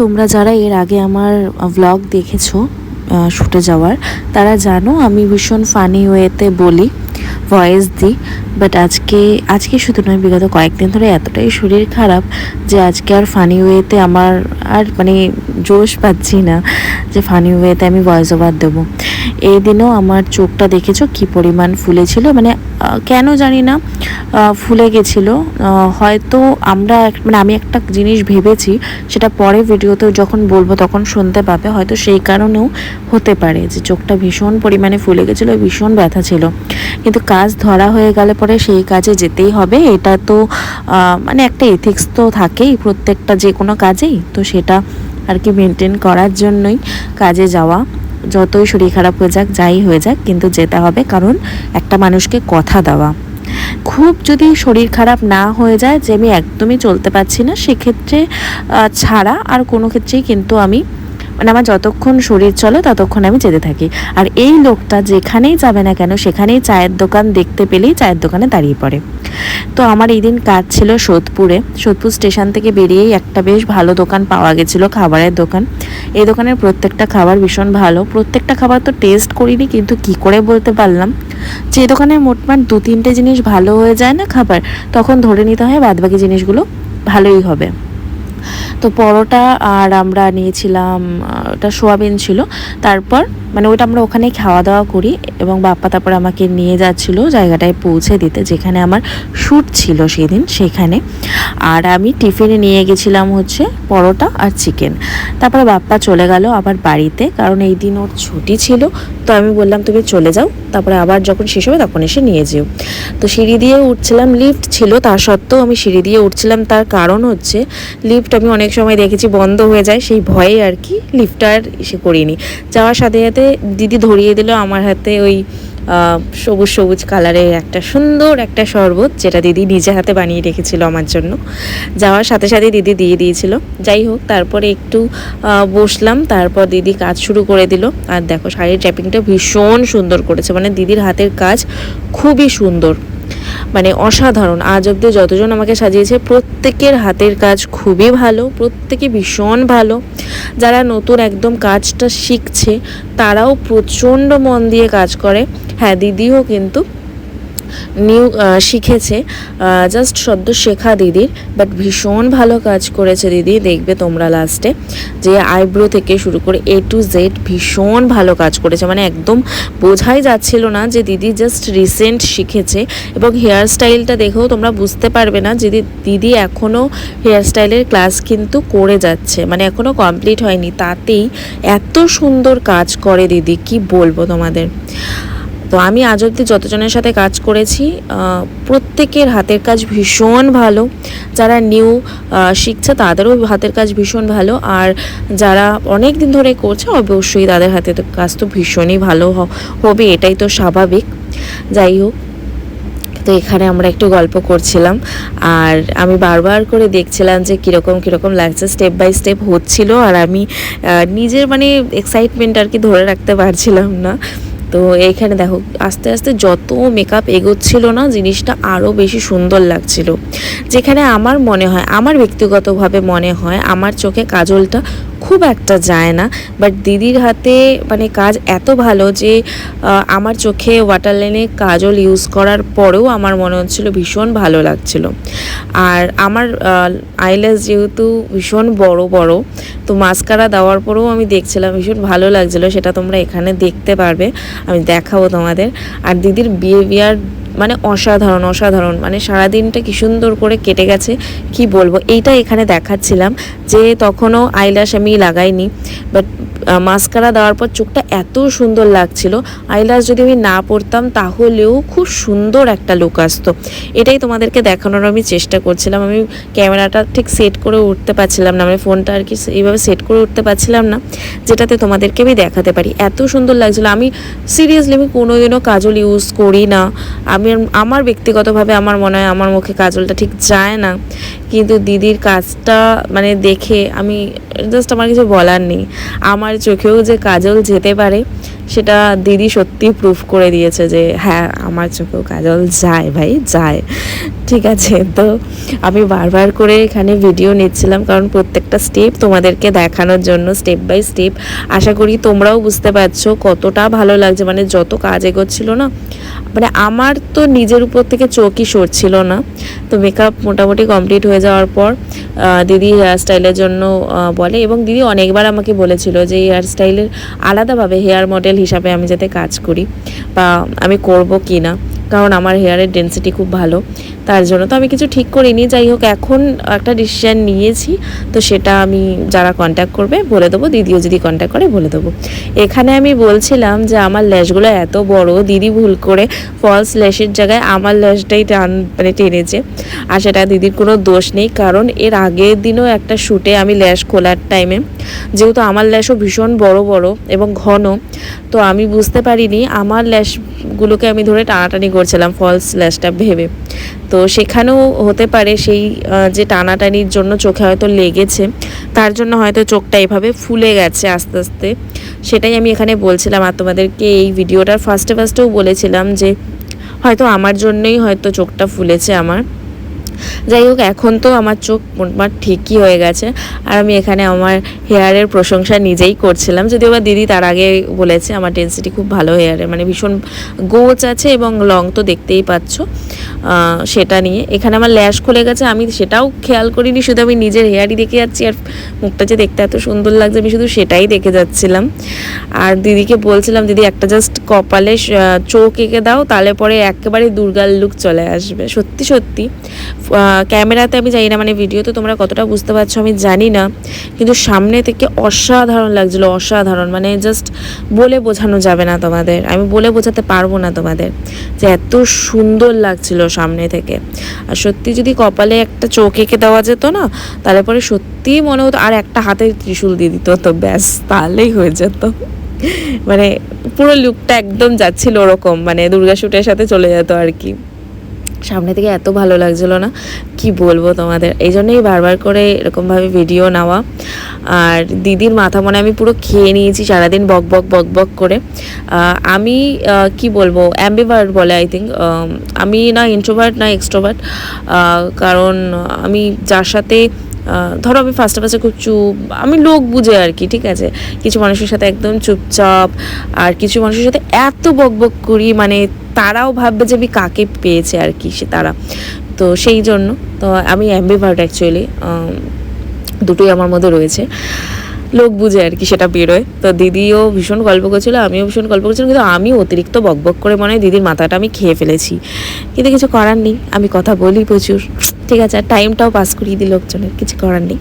তোমরা যারা এর আগে আমার ভ্লগ দেখেছ শুটে যাওয়ার, তারা জানো আমি ভীষণ ফানি ওয়েতে বলি ভয়েস দিই বাট আজকে আজকে শুধু নয়, বিগত কয়েকদিন ধরে এতটাই শরীর খারাপ যে আজকে আর ফানি ওয়েতে আমার আর মানে জোশ পাচ্ছি না যে ফানি ওয়েতে আমি ভয়েস ওভার দেবো। এই দিনও আমার চোখটা দেখেছ কি পরিমাণ ফুলেছিল? মানে কেন জানি না। ফুলে গেছিল। হয়তো আমরা মানে আমি একটা জিনিস ভেবেছি, সেটা পরে ভিডিওতে যখন বলব তখন শুনতে পাবে। হয়তো সেই কারণেও হতে পারে যে চোখটা ভীষণ পরিমাণে ফুলে গেছিল, ভীষণ ব্যথা ছিল। কিন্তু কাজ ধরা হয়ে গেলে পরে সেই কাজে যেতেই হবে। এটা তো মানে একটা এথিক্স তো থাকেই প্রত্যেকটা যে কোনো কাজেই। তো সেটা আর কি মেনটেন করার জন্যই কাজে যাওয়া। যতই শরীর খারাপ হয়ে যাক, যাই হয়ে যাক, কিন্তু যেতে হবে। কারণ একটা মানুষকে কথা দেওয়া। খুব যদি শরীর খারাপ না হয়ে যায় যে আমি একদমই চলতে পারছি না, সেক্ষেত্রে ছাড়া আর কোনো ক্ষেত্রেই কিন্তু আমি মানে আমার যতক্ষণ শরীর চলে ততক্ষণ আমি যেতে থাকি। আর এই লোকটা যেখানেই যাবে না কেন, সেখানেই চায়ের দোকান দেখতে পেলেই চায়ের দোকানে দাঁড়িয়ে পড়ে। তো আমার এই দিন কাজ ছিল সোদপুরে। সোদপুর স্টেশন থেকে বেরিয়েই একটা বেশ ভালো দোকান পাওয়া গেছিল, খাবারের দোকান। এই দোকানের প্রত্যেকটা খাবার ভীষণ ভালো। প্রত্যেকটা খাবার তো টেস্ট করিনি, কিন্তু কি করে বলতে পারলাম? যে দোকানের মোটমাট দু তিনটে জিনিস ভালো হয়ে যায় না খাবার, তখন ধরে নিতে হয় বাদবাকি জিনিসগুলো ভালোই হবে। তো পরোটা আর আমরা নিয়েছিলাম ওটা সোয়াবিন ছিল। তারপর মানে ওটা আমরা ওখানে খাওয়া দাওয়া করি এবং বাপ্পা তারপর আমাকে নিয়ে যাচ্ছিল জায়গাটায় পৌঁছে দিতে, যেখানে আমার শ্যুট ছিল সেদিন, সেখানে। আর আমি টিফিনে নিয়ে গেছিলাম হচ্ছে পরোটা আর চিকেন। তারপরে বাপ্পা চলে গেল আবার বাড়িতে, কারণ এই দিন ওর ছুটি ছিল, তো আমি বললাম, তুমি চলে যাও। তারপরে আবার যখন শেষ হবে তখন এসে নিয়ে যেও। তো সিঁড়ি দিয়ে উঠছিলাম, লিফট ছিল, তা সত্ত্বেও আমি সিঁড়ি দিয়ে উঠছিলাম, তার কারণ হচ্ছে লিফট আমি অনেক সময় দেখেছি বন্ধ হয়ে যায়, সেই ভয়ে আর কি লিফট আর এসে করিনি। যাওয়ার সাথে সাথে দিদি ধরিয়ে দিল আমার হাতে ওই সবুজ সবুজ কালারের একটা সুন্দর একটা শরবত যেটা দিদি নিজে হাতে বানিয়ে রেখেছিল আমার জন্য। যাওয়ার সাথে সাথে দিদি দিয়ে দিয়েছিল। যাই হোক, তারপরে একটু বসলাম, তারপর দিদি কাজ শুরু করে দিল। আর দেখো, শাড়ির ট্যাপিংটা ভীষণ সুন্দর করেছে। মানে দিদির হাতের কাজ খুবই সুন্দর। মানে অসাধারণ। আজ অব্দি যতজন আমাকে সাজিয়েছে, প্রত্যেকের হাতের কাজ খুবই ভালো, প্রত্যেকে ভীষণ ভালো। যারা নতুন একদম কাজটা শিখছে, তারাও প্রচণ্ড মন দিয়ে কাজ করে। হ্যাঁ দিদিও কিন্তু নিউ শিখেছে। জাস্ট সদ্য শেখা দিদির বাট ভীষণ ভালো কাজ করেছে দিদি, দেখবে তোমরা লাস্টে যে আইব্রো থেকে শুরু করে এ টু জেড ভীষণ ভালো কাজ করেছে। মানে একদম বোঝাই যাচ্ছিল না যে দিদি জাস্ট রিসেন্ট শিখেছে এবং হেয়ার স্টাইলটা দেখেও তোমরা বুঝতে পারবে না যে দিদি এখনও হেয়ার স্টাইলের ক্লাস কিন্তু করে যাচ্ছে। মানে এখনও কমপ্লিট হয়নি। তাতেই এত সুন্দর কাজ করে দিদি, কি বলব তোমাদের? তো আমি আজ অব্দি যতজনের সাথে কাজ করেছি প্রত্যেকের হাতের কাজ ভীষণ ভালো। যারা নিউ শিখছে তাদেরও হাতের কাজ ভীষণ ভালো। আর যারা অনেক দিন ধরে করছে, অবশ্যই তাদের হাতের কাজ তো ভীষণই ভালো হবে, এটাই তো স্বাভাবিক। যাই হোক, তো এখানে আমরা একটু গল্প করছিলাম। আর আমি বারবার করে দেখছিলাম যে কীরকম কীরকম লাগছে স্টেপ বাই স্টেপ হচ্ছিল। আর আমি নিজের মানে এক্সাইটমেন্ট আর কি ধরে রাখতে পারছিলাম না। তো এইখানে দেখো, আস্তে আস্তে যত মেকআপ এগোচ্ছিল না, জিনিসটা আরও বেশি সুন্দর লাগছিল। যেখানে আমার মনে হয়, আমার ব্যক্তিগতভাবে মনে হয়, আমার চোখে কাজলটা খুব একটা যায় না বাট দিদির হাতে মানে কাজ এত ভালো যে আমার চোখে ওয়াটার লাইনে কাজল ইউজ করার পরেও আমার মনে হচ্ছিল ভীষণ ভালো লাগছিল। আর আমার আইল্যাস যেহেতু ভীষণ বড় বড়, তো মাস্কারা দেওয়ার পরেও আমি দেখছিলাম ভীষণ ভালো লাগছিল, সেটা তোমরা এখানে দেখতে পারবে, আমি দেখাবো তোমাদের। আর দিদির বিহেভিয়ার মানে অসাধারণ অসাধারণ। মানে সারাদিনটা কি সুন্দর করে কেটে গেছে, কি বলব? এইটা এখানে দেখাচ্ছিলাম যে তখনও আইলাস আমি লাগাইনি বাট মাস্কারা দেওয়ার পর চোখটা এত সুন্দর লাগছিল। আইলাস যদি আমি না পরতাম তাহলেও খুব সুন্দর একটা লুক আসতো। এটাই তোমাদেরকে দেখানোর আমি চেষ্টা করছিলাম। আমি ক্যামেরাটা ঠিক সেট করে উঠতে পারছিলাম না মানে ফোনটা আর কি এইভাবে সেট করে উঠতে পারছিলাম না, যেটাতে তোমাদেরকে আমি দেখাতে পারি। এত সুন্দর লাগছিল। আমি সিরিয়াসলি আমি কোনোদিনও কাজল ইউজ করি না। আমি আমি আমার ব্যক্তিগতভাবে আমার মনে হয় আমার মুখে কাজলটা ঠিক যায় না। কিন্তু দিদির কাজটা মানে দেখে আমি জাস্ট আমার কিছু বলার নেই। আমার চোখেও যে কাজল যেতে পারে, সেটা দিদি সত্যি প্রুফ করে দিয়েছে যে হ্যাঁ আমার চোখেও কাজল যায় ভাই, যায়। ঠিক আছে, তো আমি বারবার করে এখানে ভিডিও নিচ্ছিলাম, কারণ প্রত্যেকটা স্টেপ তোমাদেরকে দেখানোর জন্য স্টেপ বাই স্টেপ আশা করি তোমরাও বুঝতে পারছ কতটা ভালো লাগছে। মানে যত কাজ এগোচ্ছিল না মানে আমার তো নিজের উপর থেকে চোখই সরছিল না। তো মেকআপ মোটামুটি কমপ্লিট হয়ে যাওয়ার পর দিদি হেয়ার স্টাইলের জন্য বলে এবং দিদি অনেকবার আমাকে বলেছিল যে হেয়ার স্টাইলের আলাদাভাবে হেয়ার মডেল হিসাবে আমি যাতে কাজ করি বা আমি করব কি না কারণ আমার হেয়ারের ডেন্সিটি খুব ভালো। তার জন্য। তো আমি কিছু ঠিক করিনি, যাই হোক এখন একটা ডিসিশান নিয়েছি, তো সেটা আমি যারা কন্ট্যাক্ট করবে বলে দেবো, দিদিও যদি কন্ট্যাক্ট করে বলে দেবো। এখানে আমি বলছিলাম যে আমার ল্যাশগুলো এত বড়, দিদি ভুল করে ফলস ল্যাশের জায়গায় আমার ল্যাশটাই টান মানে টেনেছে। আর সেটা দিদির কোনো দোষ নেই, কারণ এর আগের দিনও একটা শ্যুটে আমি ল্যাশ খোলার টাইমে যেহেতু আমার ল্যাশও ভীষণ বড় বড় এবং ঘন, তো আমি বুঝতে পারিনি, আমার ল্যাশগুলোকে আমি ধরে টানাটানি করছিলাম ফলস ল্যাশটা ভেবে। তো সেখানেও হতে পারে সেই যে টানাটানির জন্য চোখে হয়তো লেগেছে। তার জন্য হয়তো চোখটা এভাবে ফুলে গেছে আস্তে আস্তে। সেটাই আমি এখানে বলছিলাম আর তোমাদেরকে এই ভিডিওটার ফার্স্টে ফার্স্টেও বলেছিলাম যে হয়তো আমার জন্যই হয়তো চোখটা ফুলেছে আমার। যাই হোক, এখন তো আমার চোখ মোটমাট ঠিকই হয়ে গেছে। আর আমি এখানে আমার হেয়ারের প্রশংসা নিজেই করছিলাম। যদিও বা দিদি তার আগে বলেছে, আমার ডেন্সিটি খুব ভালো হেয়ারের মানে ভীষণ গোচ আছে এবং লং তো দেখতেই পাচ্ছ সেটা নিয়ে। এখানে আমার ল্যাশ খুলে গেছে, আমি সেটাও খেয়াল করিনি, শুধু আমি নিজের হেয়ারই দেখে যাচ্ছি আর মুখটা যে দেখতে এত সুন্দর লাগছে, আমি শুধু সেটাই দেখে যাচ্ছিলাম। আর দিদিকে বলছিলাম, দিদি, একটা জাস্ট কপালে চোখ এঁকে দাও, তাহলে পরে একেবারে দুর্গার লুক চলে আসবে। সত্যি সত্যি। ক্যামেরাতে আমি জানি না মানে ভিডিওতে তোমরা কতটা বুঝতে পারছ আমি জানি না, কিন্তু সামনে থেকে অসাধারণ লাগছিল, অসাধারণ মানে জাস্ট বলে বোঝানো যাবে না তোমাদের, আমি বলে বোঝাতে পারব না তোমাদের যে এত সুন্দর লাগছিল সামনে থেকে। আর সত্যি যদি কপালে একটা চোখ এঁকে দেওয়া যেত না, তাহলে পরে সত্যিই মনে হতো আর একটা হাতে ত্রিশূল দিয়ে দিত তো ব্যাস, তাহলেই হয়ে যেত। মানে পুরো লুকটা একদম যাচ্ছিল ওরকম মানে দুর্গা শুটের সাথে চলে যেত আর কি। সামনে থেকে এত ভালো লাগছিল না। কি বলব তোমাদের? এই জন্যই বারবার করে এরকমভাবে ভিডিও নেওয়া। আর দিদির মাথা মনে আমি পুরো খেয়ে নিয়েছি, সারাদিন বক বক বক বক করে। আমি কি বলব? অ্যাম্বিভার্ট বলে আই থিঙ্ক আমি না ইন্ট্রোভার্ট না এক্সট্রোভার্ট কারণ আমি যার সাথে ধরো আমি ফার্স্টে ফার্স্টে খুব চুপ, আমি লোক বুঝে আর কি, ঠিক আছে? কিছু মানুষের সাথে একদম চুপচাপ, আর কিছু মানুষের সাথে এত বক বক করি মানে তারাও ভাববে যে আমি কাকে পেয়েছে আর কি সে তারা। তো সেই জন্য, তো আমি অ্যাম্বিভার্ট অ্যাকচুয়ালি দুটোই আমার মধ্যে রয়েছে। লোক বুঝে আর কি সেটা বেরোয়। তো দিদিও ভীষণ গল্প করছিল, আমিও ভীষণ গল্প করছিলাম কিন্তু আমি অতিরিক্ত বকবক করে মনে হয় দিদির মাথাটা আমি খেয়ে ফেলেছি। কিন্তু কিছু করার নেই, আমি কথা বলি প্রচুর। ঠিক আছে, আর টাইমটাও পাস করিয়ে দিই লোকজনের, কিছু করার নেই।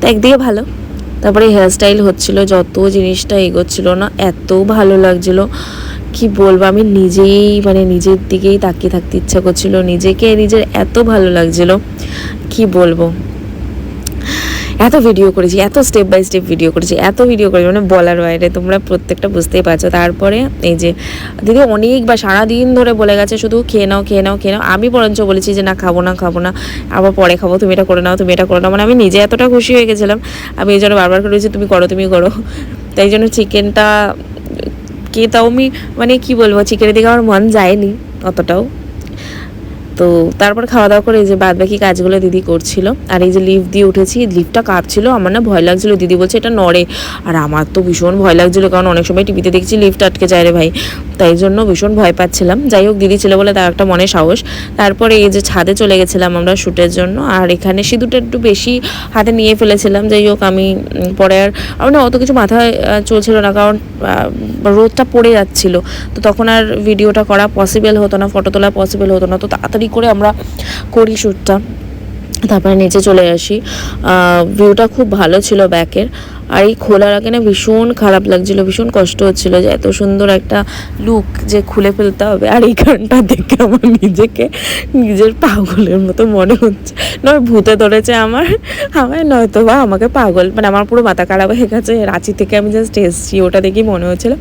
তো একদিকে ভালো, তারপরে হেয়ারস্টাইল হচ্ছিল, যত জিনিসটা এগোচ্ছিল না, এত ভালো লাগছিল। কি বলব, আমি নিজেই মানে নিজের দিকেই তাকিয়ে থাকতে ইচ্ছা করছিল। নিজেকে নিজের এত ভালো লাগছিল, কি বলব? এত ভিডিও করেছি, এত স্টেপ বাই স্টেপ ভিডিও করেছি, এত ভিডিও করেছি মানে বলার বাইরে, তোমরা প্রত্যেকটা বুঝতেই পারছ। তারপরে এই যে, দিদি অনেকবার সারাদিন ধরে বলে গেছে, শুধু খেয়ে নাও খেয়ে নাও খেয়ে নাও। আমি বরঞ্চ বলেছি যে, না, খাব না খাব না, আবার পরে খাব, তুমি এটা করে নাও, তুমি এটা করে নাও। মানে আমি নিজে এতটা খুশি হয়ে গেছিলাম, আমি এই জন্য বারবার করেছি তুমি করো তুমি করো। তাই জন্য চিকেনটা কে তাও আমি মানে কি বলব, চিকেনের দিকে আমার মন যায়নি অতটাও। তো তারপর খাওয়া দাওয়া করে এই যে বাদ বাকি কাজগুলো দিদি করছিল, আর এই যে লিফট দিয়ে উঠেছি লিফটটা কাঁপছিল, আমার না ভয় লাগছিল, দিদি বলছে এটা নড়ে। আর আমার তো ভীষণ ভয় লাগছিল, কারণ অনেক সময় টিভিতে দেখছি লিফট আটকে যায় রে ভাই। তাই জন্য ভীষণ ভয় পাচ্ছিলাম। যাই হোক, দিদি ছিল বলে তার একটা মনে সাহস। তারপরে এই যে ছাদে চলে গেছিলাম আমরা শ্যুটের জন্য, আর এখানে সিঁদুরটা একটু বেশি হাতে নিয়ে ফেলেছিলাম। যাই হোক, আমি পরে আর আমার না, অত কিছু মাথায় চলছিল না, কারণ রোদটা পড়ে যাচ্ছিল। তো তখন আর ভিডিওটা করা পসিবল হতো না ফটো তোলা পসিবল হতো না। তো তাড়াতাড়ি করে আমরা করি শ্যুটটা তারপরে নিচে চলে আসি। ভিউটা খুব ভালো ছিল ব্যাকের আর এই খোলার আগে না, ভীষণ খারাপ লাগছিল, ভীষণ কষ্ট হচ্ছিল যে এত সুন্দর একটা লুক যে খুলে ফেলতে হবে। আর এই গানটা দেখে আমার নিজেকে নিজের পাগলের মতো মনে হচ্ছে। নয়, ভূতে ধরেছে আমার। আমার নয়তো বা আমাকে পাগল মানে আমার পুরো মাথা খারাপ হয়ে গেছে। রাঁচি থেকে আমি জাস্ট এসেছি, ওটা দেখেই মনে হচ্ছিল।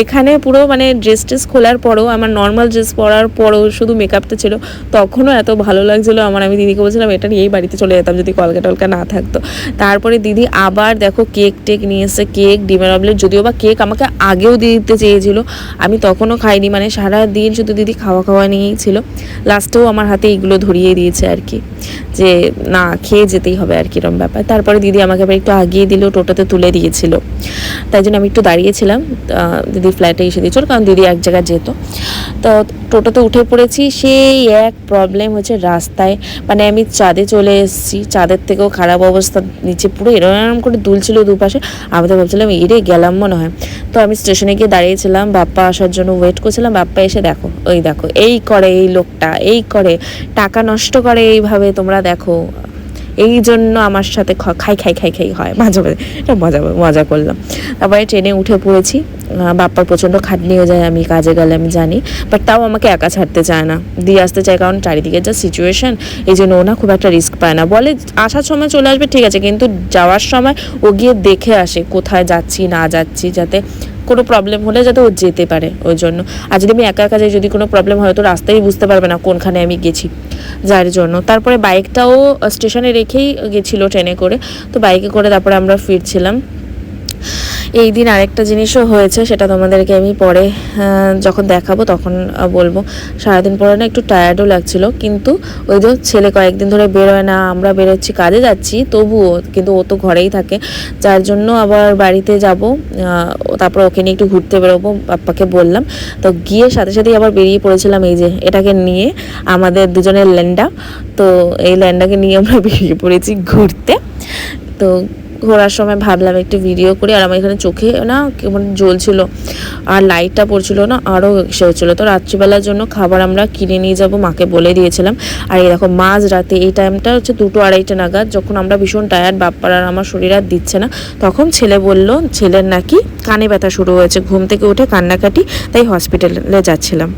এখানে পুরো মানে ড্রেস ট্রেস খোলার পরেও, আমার নর্মাল ড্রেস পরার পরেও শুধু মেকআপটা ছিল। তখনও এত ভালো লাগছিল, আমার আমি দিদিকে বলছিলাম, এটা নিয়েই বাড়িতে চলে যেতাম, যদি কলকা টলকা না থাকতো। তারপরে দিদি আবার দেখো কেক টেক নিয়ে এসে কেক ডিমের অবলেট যদিও বা কেক আমাকে আগেও দিয়ে দিতে চেয়েছিল, আমি তখনও খাইনি মানে সারা দিন শুধু দিদি খাওয়া খাওয়া নিয়েই ছিল। লাস্টেও আমার হাতে এগুলো ধরিয়ে দিয়েছে আর কি। যে না, খেয়ে যেতেই হবে আর কিরম ব্যাপার। তারপরে দিদি আমাকে আবার একটু আগিয়ে দিল, টোটোতে তুলে দিয়েছিল। তাই জন্য আমি একটু দাঁড়িয়েছিলাম দিদি ফ্ল্যাটে এসে দিয়েছিল, কারণ দিদি এক জায়গায় যেত। তো টোটোতে উঠে পড়েছি, সেই এক প্রবলেম হচ্ছে রাস্তায়। মানে আমি চাঁদে চলে এসেছি, চাঁদের থেকেও খারাপ অবস্থা, নিচে পুরো এরম করে দুলছিল দুপাশে। আমি তো ভাবছিলাম, এরে গেলাম মনে হয়। তো আমি স্টেশনে গিয়ে দাঁড়িয়েছিলাম, বাপ্পা আসার জন্য ওয়েট করছিলাম। বাপ্পা এসে দেখো, ওই দেখো, এই করে এই লোকটা, এই করে, টাকা নষ্ট করে এইভাবে তোমরা দেখো। এই জন্য আমার সাথে খাই খাই খাই খাই হয়। মাঝে মাঝে, এটা মজা মজা করলাম। তারপরে ট্রেনে উঠে পড়েছি। বাপ্পার প্রচণ্ড খাটনি হয়ে যায়, আমি কাজে গেলে আমি জানি। বাট তাও আমাকে একা ছাড়তে চায় না। দিয়ে আসতে চায়, কারণ চারিদিকে যা সিচুয়েশন এই জন্য ও না খুব একটা রিস্ক পায় না। বলে, আসার সময় চলে আসবে, ঠিক আছে। কিন্তু যাওয়ার সময় ও গিয়ে দেখে আসে, কোথায় যাচ্ছি, না যাচ্ছি, যাতে কোনো প্রবলেম হলে যাতে ও যেতে পারে। ওই জন্য। আর যদি আমি একা একা যাই, যদি কোনো প্রবলেম হয়, তো রাস্তায় বুঝতে পারবে না কোনখানে আমি গেছি। যার জন্য। তারপরে বাইকটাও স্টেশনে রেখেই গেছিল ট্রেনে করে। তো বাইকে করে তারপরে আমরা ফিরছিলাম। এই দিন আরেকটা জিনিসও হয়েছে, সেটা তোমাদেরকে আমি পরে যখন দেখাবো তখন বলব। সারাদিন পরে না একটু টায়ার্ডও লাগছিল, কিন্তু ওই যে ছেলে কয়েকদিন ধরে বেরোয় না, আমরা বেরোচ্ছি, কাজে যাচ্ছি, তবুও, কিন্তু ও তো ঘরেই থাকে। যার জন্য আবার বাড়িতে যাব তারপর ওকে নিয়ে একটু ঘুরতে বেরোবো পাপ্পাকে বললাম। তো গিয়ে সাথে সাথেই আবার বেরিয়ে পড়েছিলাম, এই যে, এটাকে নিয়ে আমাদের দুজনের ল্যান্ডা। তো এই ল্যান্ডাকে নিয়ে আমরা বেরিয়ে পড়েছি ঘুরতে। তো ঘোরার সময় ভাবলাম একটু ভিডিও করি, আর আমার এখানে চোখে না কেমন জ্বলছিল, আর লাইটটা পড়ছিল না আরও সে হচ্ছিল। তো রাত্রিবেলার জন্য খাবার আমরা কিনে নিয়ে যাব, মাকে বলে দিয়েছিলাম। আর এই দেখো, মাঝ রাতে এই টাইমটা হচ্ছে দুটো আড়াইটা নাগাদ, যখন আমরা ভীষণ টায়ার্ড বাপ্পার আর আমার শরীর আর দিচ্ছে না, তখন ছেলে বলল, ছেলের নাকি কানে ব্যথা শুরু হয়েছে, ঘুম থেকে উঠে কান্নাকাটি, তাই হসপিটালে যাচ্ছিলাম।